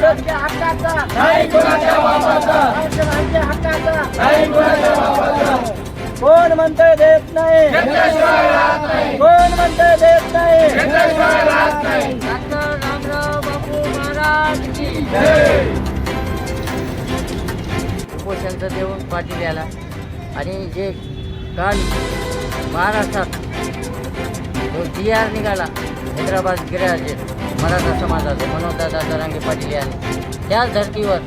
हक्काचा. नाही कुणाच्या बापाचा. आरक्षणाच्या हक्काचा. नाही कुणाच्या बापाचा. कोण म्हणतंय देत नाही? कोण म्हणतंय देत नाही? घेतल्याशिवाय राहत नाही. डॉक्टर रामराव बापू महाराज की जय. उपोषणचं देऊन पाटील याला आणि जे काल महाराष्ट्रात तो जी आर निघाला. हैदराबाद गिरराजे मराठा समाजाचे मनोजदादा जरांगे पाटील यांनी. त्याच धर्तीवर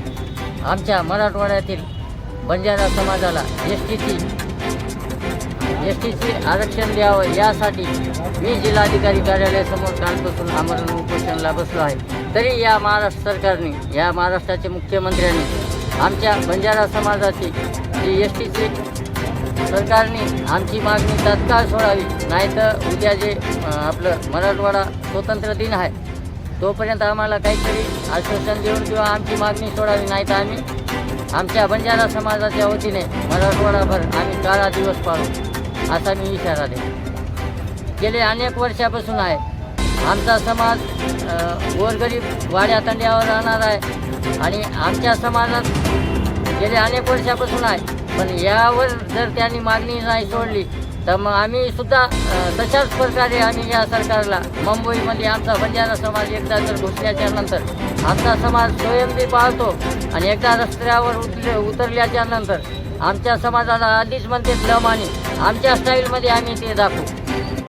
आमच्या मराठवाड्यातील बंजारा समाजाला एस टीची एस टीची आरक्षण द्यावं यासाठी मी जिल्हाधिकारी कार्यालयासमोर कालपासून आमरण उपोषणाला बसलो आहे. तरी या महाराष्ट्र सरकारने या महाराष्ट्राचे मुख्यमंत्र्यांनी आमच्या बंजारा समाजाची जी एस टीची सरकारने आमची मागणी तात्काळ सोडावी नाहीतर उद्या जे आपलं मराठवाडा स्वतंत्र दिन आहे तोपर्यंत आम्हाला काहीतरी आश्वासन देऊन किंवा आमची मागणी सोडावी नाहीतर आम्ही आमच्या बंजारा समाजाच्या वतीने मराठवाडाभर आम्ही काळा दिवस पाळू असा मी इशारा दे गेले अनेक वर्षापासून आहे आमचा समाज गोरगरीब वाड्या तंड्यावर राहणार आहे आणि आमच्या समाजात गेले अनेक वर्षापासून आहे पण यावर जर त्यांनी मागणी नाही सोडली तर मग आम्ही सुद्धा तशाच प्रकारे आम्ही या सरकारला मुंबईमध्ये आमचा बंजारा समाज एकदा जर घुसल्याच्या नंतर आमचा समाज स्वयंबी पाळतो आणि एकदा रस्त्यावर उतरले उतरल्याच्या नंतर आमच्या समाजाला आधीच म्हणते दम आणि आमच्या स्टाईलमध्ये आम्ही ते दाखवू.